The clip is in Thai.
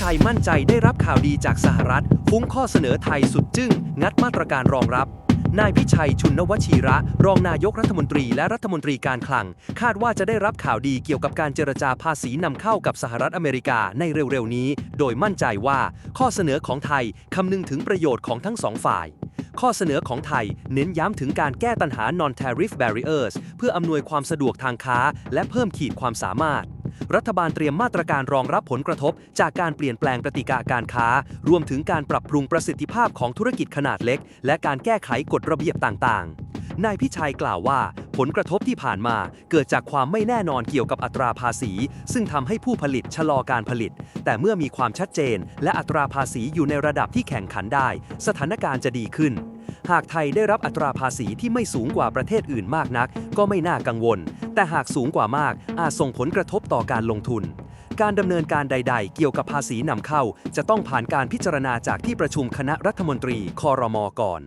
ชัยมั่นใจได้รับข่าวดีจากสหรัฐ ฟุ้งข้อเสนอไทยสุดจึ้ง งัดมาตรการรองรับ นายพิชัยชุนนวชีระ รองนายกรัฐมนตรีและรัฐมนตรีการคลัง คาดว่าจะได้รับข่าวดีเกี่ยวกับการเจรจาภาษีนำเข้ากับสหรัฐอเมริกาในเร็วๆนี้ โดยมั่นใจว่าข้อเสนอของไทยคำนึงถึงประโยชน์ของทั้งสองฝ่ายข้อเสนอของไทยเน้นย้ำถึงการแก้ปัญหา non-tariff barriers เพื่ออำนวยความสะดวกทางค้า และเพิ่มขีดความสามารถ รัฐบาลเตรียมมาตรการรองรับผลกระทบ จากการเปลี่ยนแปลงกติกาการค้า รวมถึงการปรับปรุงประสิทธิภาพของธุรกิจขนาดเล็ก และการแก้ไขกฎระเบียบต่างๆ นายพิชัยกล่าวว่า ผลกระทบที่ผ่านมาเกิดจากความไม่แน่นอนเกี่ยวกับอัตราภาษี ซึ่งทำให้ผู้ผลิตชะลอการผลิต แต่เมื่อมีความชัดเจน และอัตราภาษีอยู่ในระดับที่แข่งขันได้ สถานการณ์จะดีขึ้น หากไทยได้รับอัตราภาษีที่ไม่สูงกว่าประเทศอื่นมากนัก ก็ไม่น่ากังวล แต่หากสูงกว่ามากอาจส่งผลกระทบต่อการลงทุน การดำเนินการใด ๆ เกี่ยวกับภาษีนำเข้า จะต้องผ่านการพิจารณาจากที่ประชุมคณะรัฐมนตรีคอรมอก่อน